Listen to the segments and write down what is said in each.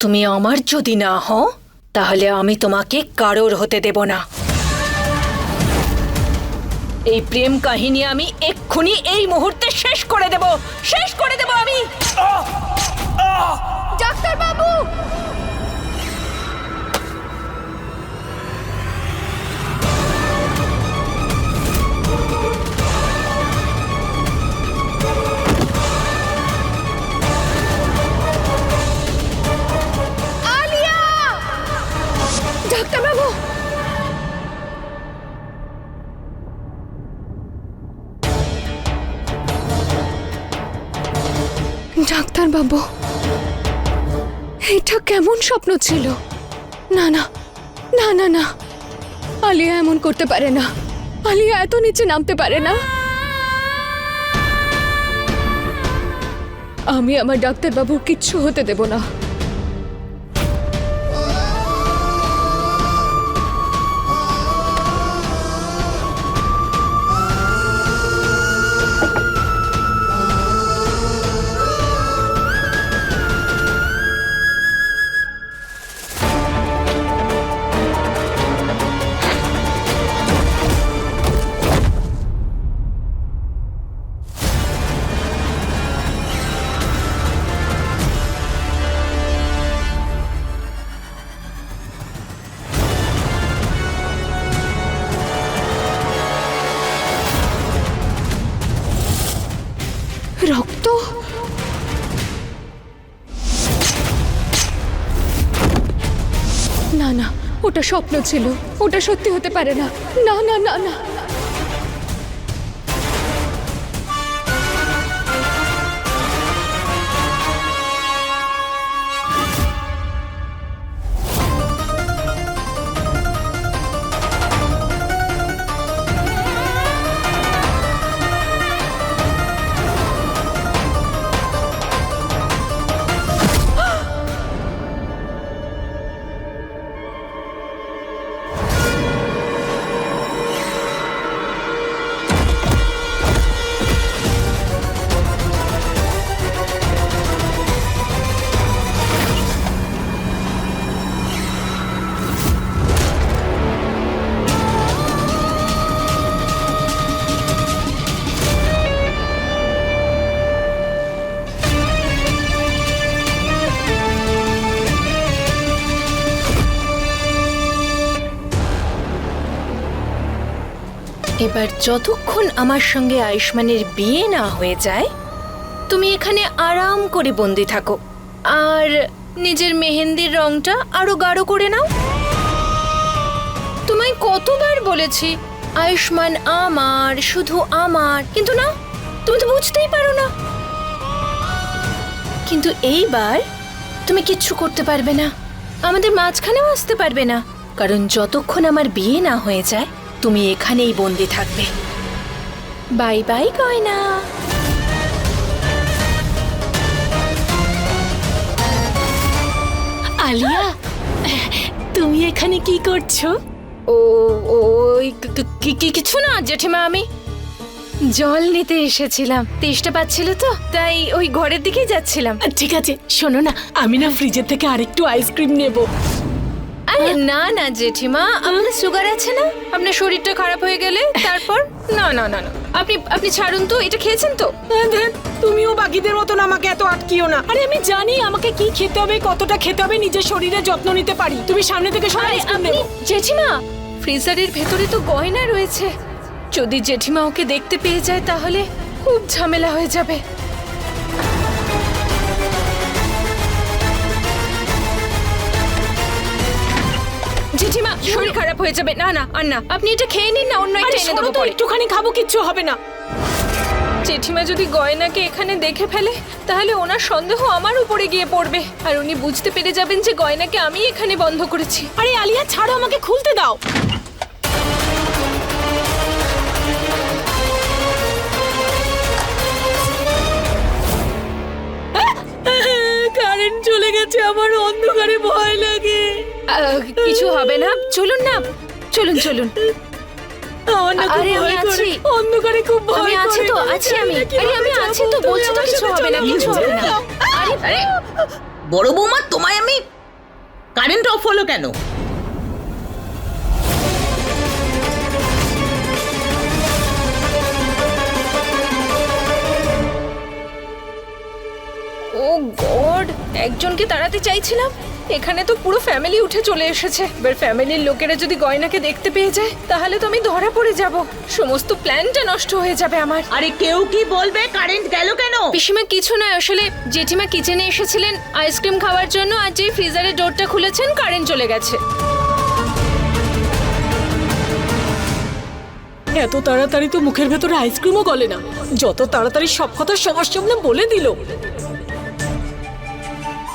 তুমি আমার যদি না হও তাহলে আমি তোমাকে কারোর হতে দেব না। এই প্রেম কাহিনী আমি এক্ষুনি এই মুহূর্তে শেষ করে দেব। শেষ করে দেব আমি। ডাক্তার বাবু ডাক্তার বাবু ডাক্তার বাবু এটা কেমন স্বপ্ন ছিল? না না না না না, আলিয়া এমন করতে পারে না। আলিয়া এত নিচে নামতে পারে না। আমি আমার ডাক্তার বাবুর কিচ্ছু হতে দেব না। ওটা স্বপ্ন ছিল। ওটা সত্যি হতে পারে না। না না না না। এবার যতক্ষণ আমার সঙ্গে আয়ুষ্মানের বিয়ে না হয়ে যায়, তুমি এখানে আরাম করে বন্দি থাকো। আর নিজের মেহেন্দির রংটা আরও গাঢ় করে নাও। তোমায় কতবার বলেছি, আয়ুষ্মান আমার, শুধু আমার, কিন্তু না, তুমি তো বুঝতেই পারো না। কিন্তু এইবার তুমি কিচ্ছু করতে পারবে না, আমাদের মাঝখানেও আসতে পারবে না, কারণ যতক্ষণ আমার বিয়ে না হয়ে যায় তুমি এখানেই বন্দি থাকবে। বাই বাই গয়না। আলিয়া তুমি এখানে কি করছ? ও ওই কিছু না জেঠিমা আমি। জল নিতে এসেছিলাম তেষ্টা পাচ্ছিল তো তাই ওই ঘরের দিকেই যাচ্ছিলাম। ঠিক আছে শোনো না আমি না ফ্রিজের থেকে আরেকটু আইসক্রিম নেব। আরে না না জেঠিমা আপনার সুগার আছে না। আপনার শরীরটা খারাপ হয়ে গেলে তারপর না না না না। আপনি আপনি ছাড়ুন তো এটা খেয়েছেন তো? তুমিও বাকিদের মতন আমাকে এত আটকিও না। আরে আমি জানি আমাকে কি খেতে হবে কতটা খেতে হবে নিজের শরীরের যত্ন নিতে পারি। তুমি সামনে থেকে আরে আপনি জেঠিমা ফ্রিজারের ভেতরে তো গয়না রয়েছে। যদি জেঠিমা ওকে দেখতে পেয়ে যায় তাহলে খুব ঝামেলা হয়ে যাবে। জেঠিমা শরীর খারাপ হয়ে যাবে। না না আর না আপনি এটা খেয়ে নিন না অন্য একটা এনে দেবো পরে। একটুখানি খাব কিচ্ছু হবে না। জেঠিমা যদি গয়নাকে এখানে দেখে ফেলে তাহলে ওনার সন্দেহ আমার উপরে গিয়ে পড়বে। আর উনি বুঝতে পেরে যাবেন যে গয়নাকে আমি এখানে বন্ধ করেছি। আরে আলিয়া ছাড়ো আমাকে খুলতে দাও। কারেন্ট চলে গেছে আমার অন্ধকারে ভয় লাগে। কিছু হবে না। চলুন না। চলুন চলুন। আরে, আমি আছি। অন্ধকারে খুব ভয় আমি আছি তো আছি আমি। আরে আমি আছি তো বলছি তো কিছু হবে না কিছু হবে না। আরে বড় বৌমা তোমায় আমি কারেন্ট অফ হলো কেন? ও গড একজনকে তাড়াতে চাইছিলাম? এখানে তো পুরো ফ্যামিলি উঠে চলে এসেছে। এবার ফ্যামিলির লোকেরা যদি গয়নাকে দেখতে পেয়ে যায় তাহলে তো আমি ধরা পড়ে যাব। সমস্ত প্ল্যানটা নষ্ট হয়ে যাবে আমার। আরে কেউ কি বলবে? কারেন্ট গেল কেন? পিসিমা কিছু নয়। আসলে জেঠিমা কিচেনে এসেছিলেন আইসক্রিম খাওয়ার জন্য আর যেই ফ্রিজারের ডোরটা খুলেছেন কারেন্ট চলে গেছে। এত তাড়াতাড়ি তো মুখের ভেতরে আইসক্রিমও গলে না। যত তাড়াতাড়ি সব কথা সবার সামনে বলে দিল।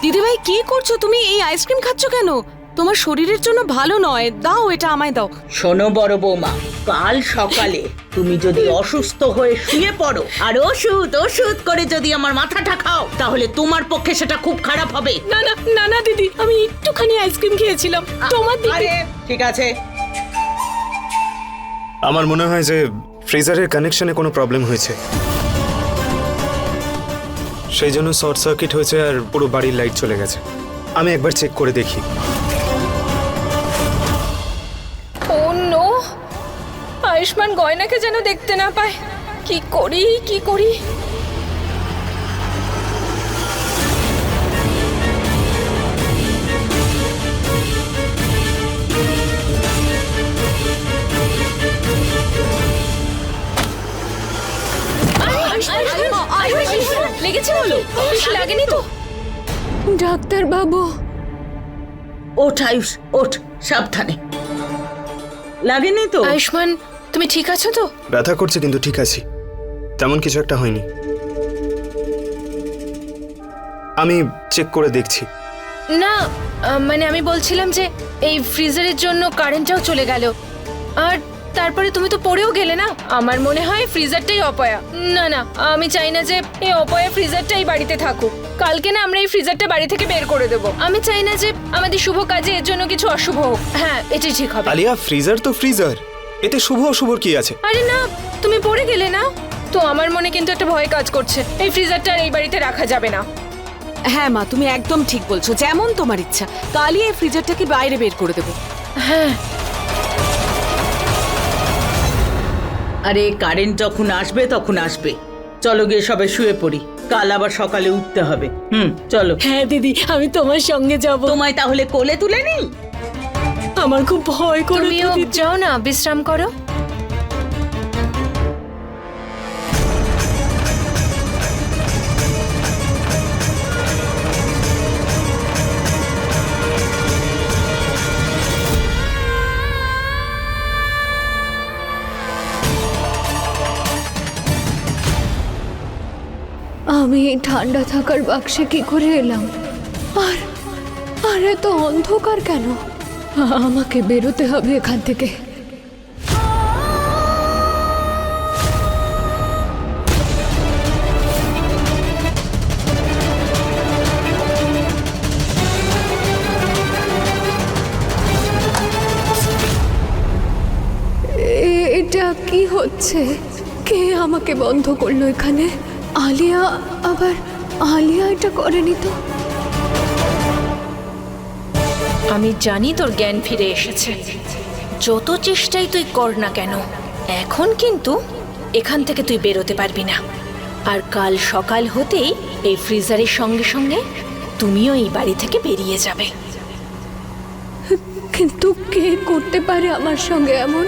দিদিভাই কি করছ? তুমি এই আইসক্রিম খাচ্ছ কেন? তোমার শরীরের জন্য ভালো নয়। দাও এটা আমায় দাও। শোনো বড় বৌমা কাল সকালে তুমি যদি অসুস্থ হয়ে শুয়ে পড়ো আর ওষুধ ওষুধ করে যদি আমার মাথাটা খাও তাহলে তোমার পক্ষে সেটা খুব খারাপ হবে। না না না না দিদি আমি একটুখানি আইসক্রিম খেয়েছিলাম। তোমার দিদি ঠিক আছে। আমার মনে হয় যে ফ্রিজারের কানেকশনে কোনো প্রবলেম হয়েছে। সেই জন্য শর্ট সার্কিট হয়েছে আর পুরো বাড়ির লাইট চলে গেছে। আমি একবার চেক করে দেখি। নো আয়ুষ্মান গয়নাকে যেন দেখতে না পায়। কি করি কি করি? বলো বেশি লাগেনি তো? ডাক্তার বাবু। ওঠ আয়ুষ ওঠ সাবধানে। লাগেনি তো? আয়ুষ্মান তুমি ঠিক আছো তো? ব্যথা করছে কিন্তু ঠিক আছি। তেমন কিছু একটা হয়নি। আমি চেক করে দেখছি। না মানে আমি বলছিলাম যে এই ফ্রিজারের জন্য কারেন্টটাও চলে গেল। আর তারপরে তুমি তো পড়েও গেলে না? আমার মনে হয় ফ্রিজারটাই অপয়া। না না আমি চাই না যে এই অপয়া ফ্রিজারটাই বাড়িতে থাকুক। কালকে না আমরা এই ফ্রিজারটা বাড়ি থেকে বের করে দেবো। আমি চাই না যে আমাদের শুভ কাজে এর জন্য কিছু অশুভ হোক। হ্যাঁ এটাই ঠিক হবে। আলিয়া ফ্রিজার তো ফ্রিজার। এতে শুভ অশুভর কি আছে? আরে না তুমি পড়ে গেলে না? তো আমার মনে কিন্তু একটা ভয় কাজ করছে। এই ফ্রিজারটা আর এই বাড়িতে রাখা যাবে না। হ্যাঁ মা তুমি একদম ঠিক বলছো যেমন তোমার ইচ্ছা। কালই এই ফ্রিজারটাকে বাইরে বের করে দেবো। হ্যাঁ আরে কারেন্ট যখন আসবে তখন আসবে। চলো গিয়ে সবে শুয়ে পড়ি। কাল আবার সকালে উঠতে হবে। হুম চলো। হ্যাঁ দিদি আমি তোমার সঙ্গে যাব। তোমায় তাহলে কোলে তুলে নিই? আমার খুব ভয় করে তুমিও যাও না বিশ্রাম করো। আমি ঠান্ডা থাকার বাক্সে কি করে এলাম? আর আর এত অন্ধকার কেন? আমাকে বেরোতে হবে এখান থেকে। এটা কি হচ্ছে? কে আমাকে বন্ধ করল এখানে? আলিয়া আবার আলিয়া এটা করেনি তো? আমি জানি তোর জ্ঞান ফিরে এসেছে। যত চেষ্টাই তুই কর না কেন এখন কিন্তু এখান থেকে তুই বেরোতে পারবি না। আর কাল সকাল হতেই এই ফ্রিজারের সঙ্গে সঙ্গে তুমিও এই বাড়ি থেকে বেরিয়ে যাবে। কিন্তু কে করতে পারে আমার সঙ্গে এমন?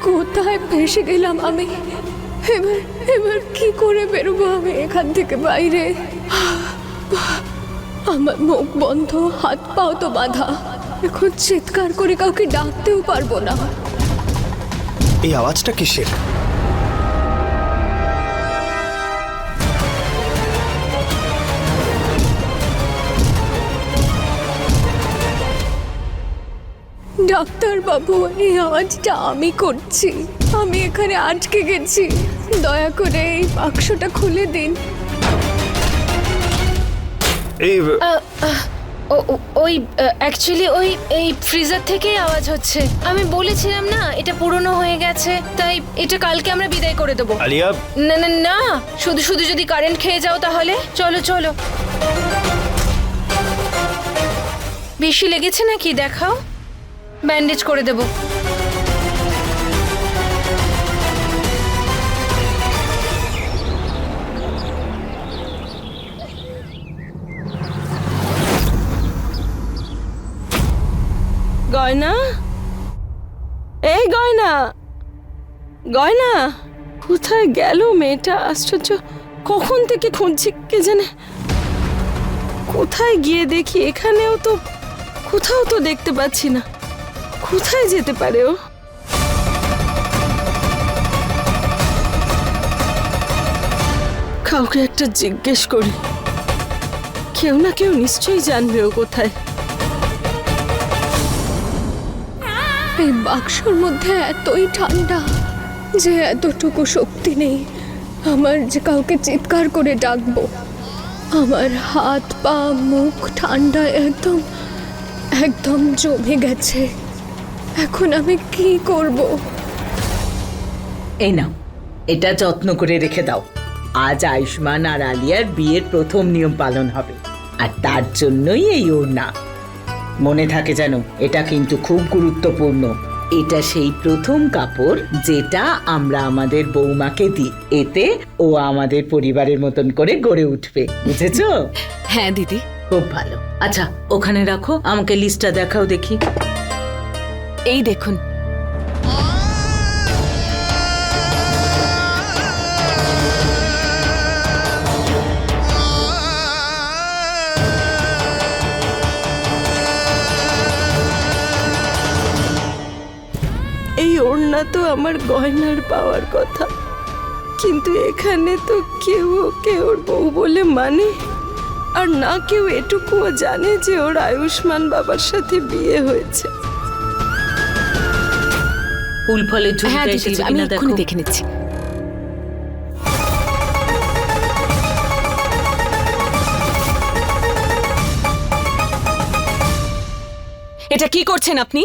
কোথায় ফেসে গেলাম আমি? এবার এবার কি করে বেরোবো আমি এখান থেকে বাইরে? আমার মুখ বন্ধ হাত পাও তো বাঁধা। এখন চিৎকার করে কাউকে ডাকতেও পারব না। এই আওয়াজটা কিসের? ডাক্তার বাবু এই আওয়াজটা আমি করছি। আমি এখানে আটকে গেছি। দয়া করে এই বাক্সটা খুলে দিন। এই ওই অ্যাকচুয়ালি ওই এই ফ্রিজার থেকেই আওয়াজ হচ্ছে। আমি বলেছিলাম না এটা পুরনো হয়ে গেছে তাই এটা কালকে আমরা বিদায় করে দেবো। আলিয়া? না না না শুধু শুধু যদি কারেন্ট খেয়ে যাও তাহলে। চলো চলো। বেশি লেগেছে নাকি? দেখাও। ব্যান্ডেজ করে দেব। গয়না? এই গয়না। গয়না? কোথায় গেল মেয়েটা? আশ্চর্য। কখন থেকে খুঁজছি কে জানে? কোথায় গিয়ে দেখি? এখানেও তো, কোথাও তো দেখতে পাচ্ছি না। কোথায় যেতে পারে ও? কাউকে একটা জিজ্ঞেস করি। কেউ না কেউ নিশ্চয়ই জানবে ও কোথায়। এই বাক্সর মধ্যে এতই ঠান্ডা যে এতটুকু শক্তি নেই। আমার যে কাউকে চিৎকার করে ডাকবো, আমার হাত, পা, মুখ ঠান্ডা একদম একদম জমে গেছে। এখন আমি কি করব? এই নাও, এটা যত্ন করে রেখে দাও। আজ আয়ুষ্মান আর আলিয়ার বিয়ের প্রথম নিয়ম পালন হবে, আর তার জন্যই এই ওড়না। মনে থাকে যেন এটা কিন্তু খুব গুরুত্বপূর্ণ। এটা সেই প্রথম কাপড় যেটা আমরা আমাদের বৌমাকে দিই। এতে ও আমাদের পরিবারের মতন করে গড়ে উঠবে। বুঝেছ? হ্যাঁ দিদি। খুব ভালো। আচ্ছা ওখানে রাখো আমাকে লিস্টটা দেখাও দেখি। এই দেখুন আমার গয়নার পাওয়ার কথা। কিন্তু এখানে তো কেউ ওকে ওর বউ বলে মানে। আর না কেউ এটুকুও জানে যে ওর আয়ুষ্মান বাবার সাথে বিয়ে হয়েছে। ফুল ফলে হ্যাঁ আমি এক্ষুনি দেখে নিচ্ছি। এটা কি করছেন আপনি?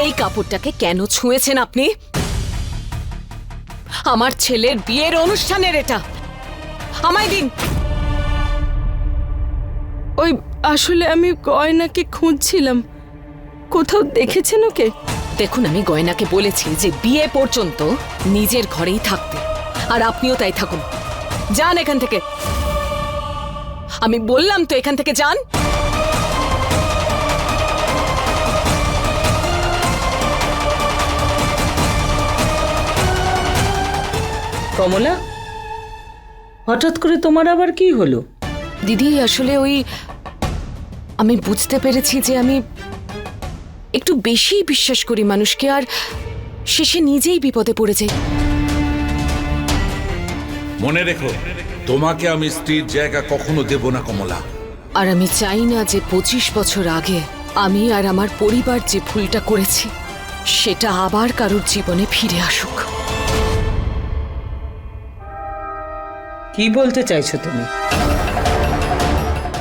এই কাপড়টাকে কেন ছুঁয়েছেন আপনি? আমার ছেলের বিয়ের অনুষ্ঠানের এটা। আমায় দিন। ওই আসলে আমি গয়নাকে খুঁজছিলাম। কোথাও দেখেছেন ওকে? দেখুন আমি গয়নাকে বলেছি যে বিয়ে পর্যন্ত নিজের ঘরেই থাকতে আর আপনিও তাই থাকুন। যান এখান থেকে। আমি বললাম তো এখান থেকে যান। কমলা হঠাৎ করে তোমার আবার কি হলো? দিদি আসলে ওই আমি বুঝতে পেরেছি যে আমি একটু বেশি বিশ্বাস করি মানুষকে আর শেষে নিজেই বিপদে পড়ে যাই। মনে রেখো তোমাকে আমি স্ত্রীর জায়গা কখনো দেব না কমলা। আর আমি চাই না যে পঁচিশ বছর আগে আমি আর আমার পরিবার যে ভুলটা করেছি সেটা আবার কারোর জীবনে ফিরে আসুক। কি বলতে চাইছো তুমি?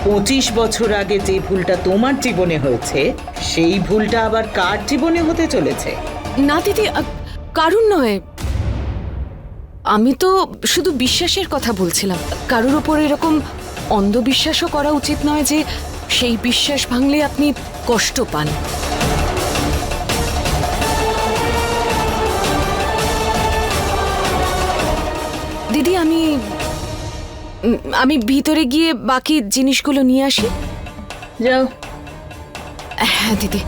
পঁচিশ বছর আগে যে ভুলটা তোমার জীবনে হয়েছে, সেই ভুলটা আবার কার জীবনে হতে চলেছে? না, দিদি কারণ নয়। আমি তো শুধু বিশ্বাসের কথা বলছিলাম। কারোর ওপর এরকম অন্ধবিশ্বাসও করা উচিত নয় যে সেই বিশ্বাস ভাঙলে আপনি কষ্ট পান। দিদি, আমি আমি ভিতরে গিয়ে বাকি জিনিসগুলো নিয়ে আসি। যাও। হ্যাঁ দিদি।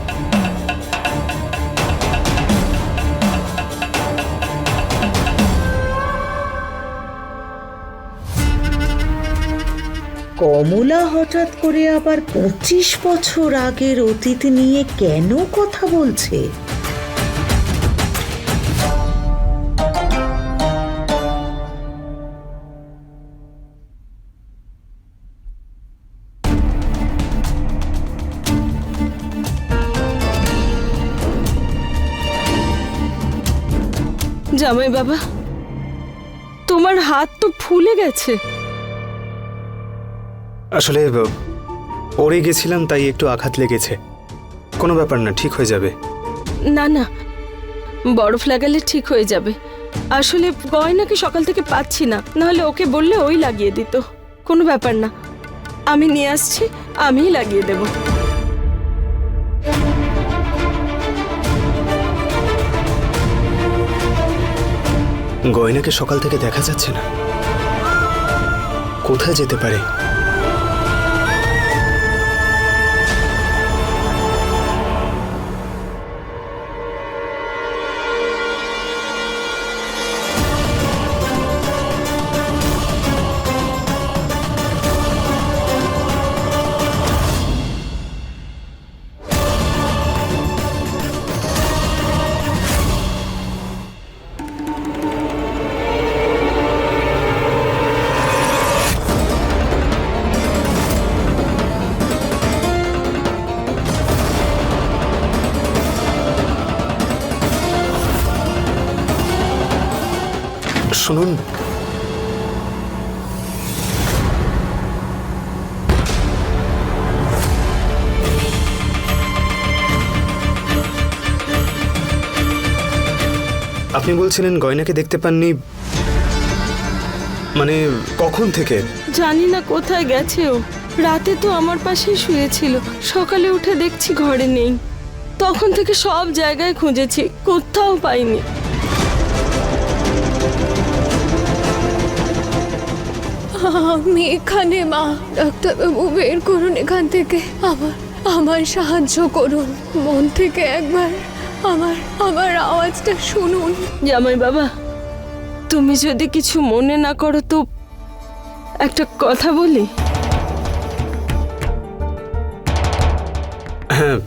কমলা হঠাৎ করে আবার পঁচিশ বছর আগের অতীত নিয়ে কেন কথা বলছে? জামাই বাবা তোমার হাত তো ফুলে গেছে। আসলে পড়ে গেছিলাম তাই একটু আঘাত লেগেছে। কোনো ব্যাপার না ঠিক হয়ে যাবে। না না বরফ লাগালে ঠিক হয়ে যাবে। আসলে গয়নাকে সকাল থেকে পাচ্ছি না নাহলে ওকে বললে ওই লাগিয়ে দিত। কোনো ব্যাপার না আমি নিয়ে আসছি আমিই লাগিয়ে দেব। গয়নাকে সকাল থেকে দেখা যাচ্ছে না। কোথায় যেতে পারে? শুনুন। আপনি বলছিলেন গয়নাকে দেখতে পাননি। মানে কখন থেকে? জানি না কোথায় গেছে ও রাতে তো আমার পাশেই শুয়েছিল। সকালে উঠে দেখছি ঘরে নেই। তখন থেকে সব জায়গায় খুঁজেছি, কোথাও পাইনি। আমি এখানে মা। ডাক্তারবাবু বের করুন এখান থেকে। আমার আমার সাহায্য করুন। মন থেকে একবার আমার আমার আওয়াজটা শুনুন। জামাই বাবা তুমি যদি কিছু মনে না করো তো একটা কথা বলি। হ্যাঁ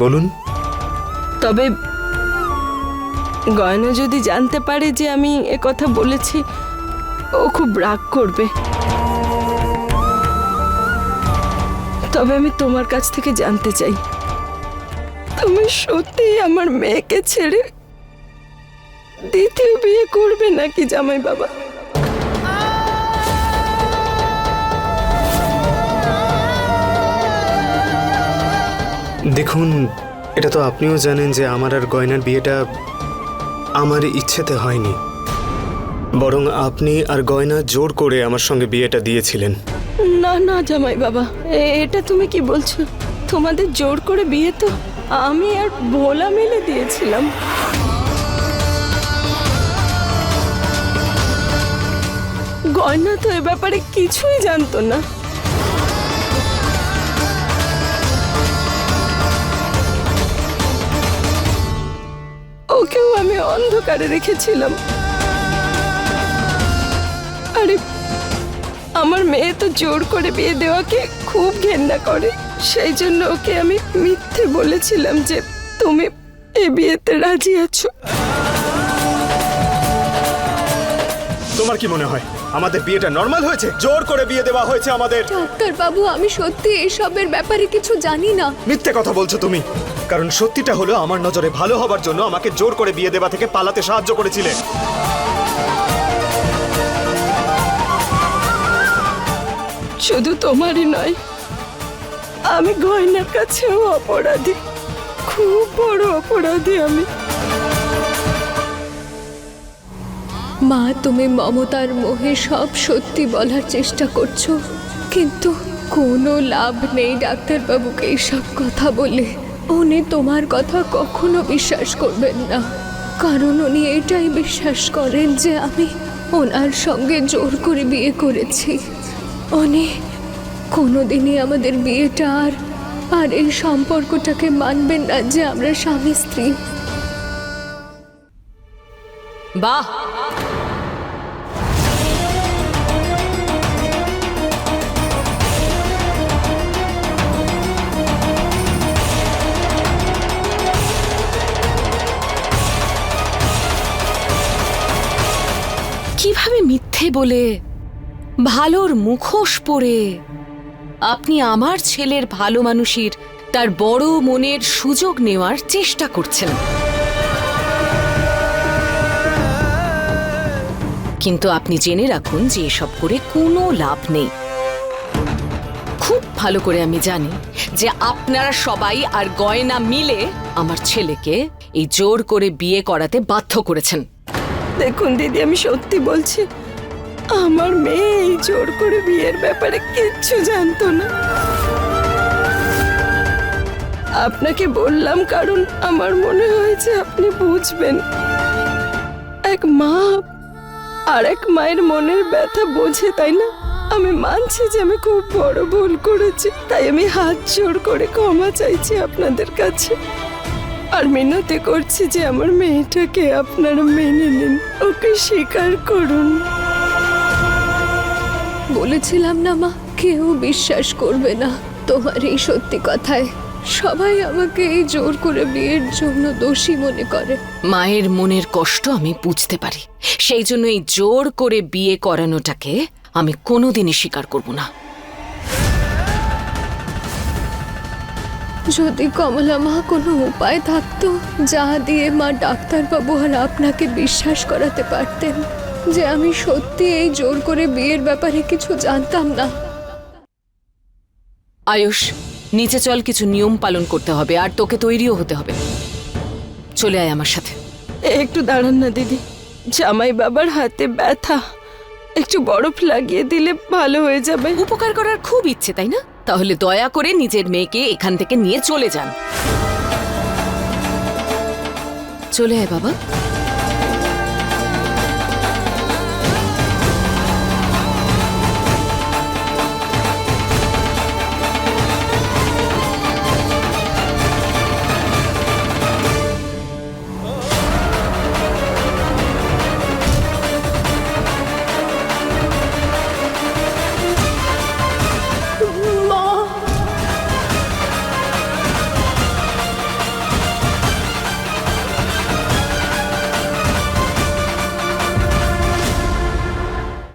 বলুন। তবে গয়না যদি জানতে পারে যে আমি এ কথা বলেছি ও খুব রাগ করবে। তবে আমি তোমার কাছ থেকে জানতে চাই। তুমি সত্যি আমার মেয়েকে ছেড়ে দ্বিতীয় বিয়ে করবে নাকি জামাই বাবা? দেখুন, এটা তো আপনিও জানেন যে আমার আর গয়নার বিয়েটা আমার ইচ্ছেতে হয়নি। বরং আপনি আর গয়না জোর করে আমার সঙ্গে বিয়েটা দিয়েছিলেন। না না জামাই বাবা এটা তুমি কি বলছো? তোমাদের জোর করে বিয়ে তো আমি আর ভোলা মেলে দিয়েছিলাম। গয়না তো এ ব্যাপারে কিছুই জানতো না। ওকেও আমি অন্ধকারে রেখেছিলাম। আরে আমার মেয়ে তো জোর করে বিয়ে দেওয়াকে খুব ঘেন্না করে। সেই জন্য ওকে আমি মিথ্যে বলেছিলাম যে তুমি এ বিয়েতে রাজি আছো। তোমার কি মনে হয়? আমাদের বিয়েটা নর্মাল হয়েছে? জোর করে বিয়ে দেওয়া হয়েছে আমাদের? ডাক্তারবাবু আমি সত্যি এসবের ব্যাপারে কিছু জানি না। মিথ্যে কথা বলছো তুমি। কারণ সত্যিটা হলো আমার নজরে ভালো হবার জন্য আমাকে জোর করে বিয়ে দেওয়া থেকে পালাতে সাহায্য করেছিলে। শুধু তোমারই নয়, আমি গয়নার কাছেও অপরাধী, খুব বড় অপরাধী আমি। মা, তুমি মমতার মোহে সব সত্যি বলার চেষ্টা করছ, কিন্তু কোনো লাভ নেই ডাক্তারবাবুকে এইসব কথা বলে। উনি তোমার কথা কখনো বিশ্বাস করবেন না, কারণ উনি এটাই বিশ্বাস করেন যে আমি ওনার সঙ্গে জোর করে বিয়ে করেছি। উনি কোনোদিনই আমাদের বিয়েটা আর আর এই সম্পর্কটাকে মানবেন না যে আমরা স্বামী স্ত্রী। বাহ! কীভাবে মিথ্যে বলে ভালোর মুখোশ পরে। আপনি আমার ছেলের ভালো মানুষের তার বড় মনের সুযোগ নেওয়ার চেষ্টা করছেন। কিন্তু আপনি জেনে রাখুন যে এসব করে কোনো লাভ নেই। খুব ভালো করে আমি জানি যে আপনারা সবাই আর গয়না মিলে আমার ছেলেকে এই জোর করে বিয়ে করাতে বাধ্য করেছেন। দেখুন দিদি, আমি সত্যি বলছি আমার মেয়ে এই জোর করে বিয়ের ব্যাপারে কিচ্ছু জানতো না। আপনাকে বললাম কারণ আমার মনে হয়েছে আপনি বুঝবেন। এক মা আর এক মায়ের মনের ব্যথা বোঝে, তাই না? আমি মানছি যে আমি খুব বড় ভুল করেছি, তাই আমি হাত জোর করে ক্ষমা চাইছি আপনাদের কাছে। আর মিনতি করছি যে আমার মেয়েটাকে আপনারা মেনে নিন, ওকে স্বীকার করুন। বলেছিলাম না মা কেউ বিশ্বাস করবে না। তোমার এই সত্যি কথায় সবাই আমাকে এই জোর করে বিয়ের জন্য দোষী মনে করে। মায়ের মনের কষ্ট আমি বুঝতে পারি। সেই জন্য এই জোর করে বিয়ে করানোটাকে আমি কোনোদিনই স্বীকার করব না। যদি কমলা মা কোনো উপায় থাকতো যা দিয়ে মা ডাক্তারবাবু আর আপনাকে বিশ্বাস করাতে পারতেন যে আমি সত্যি এই জোর করে বিয়ের ব্যাপারে কিছু জানতাম না। আয়ুষ নিচে চল কিছু নিয়ম পালন করতে হবে আর তোকে তৈরিও হতে হবে। চলে আয় আমার সাথে। একটু দাঁড়ান না দিদি। জামাই বাবার হাতে ব্যথা। একটু বরফ লাগিয়ে দিলে ভালো হয়ে যাবে। উপকার করার খুব ইচ্ছে তাই না? তাহলে দয়া করে নিজের মেয়েকে এখান থেকে নিয়ে চলে যান। চলে আয় বাবা।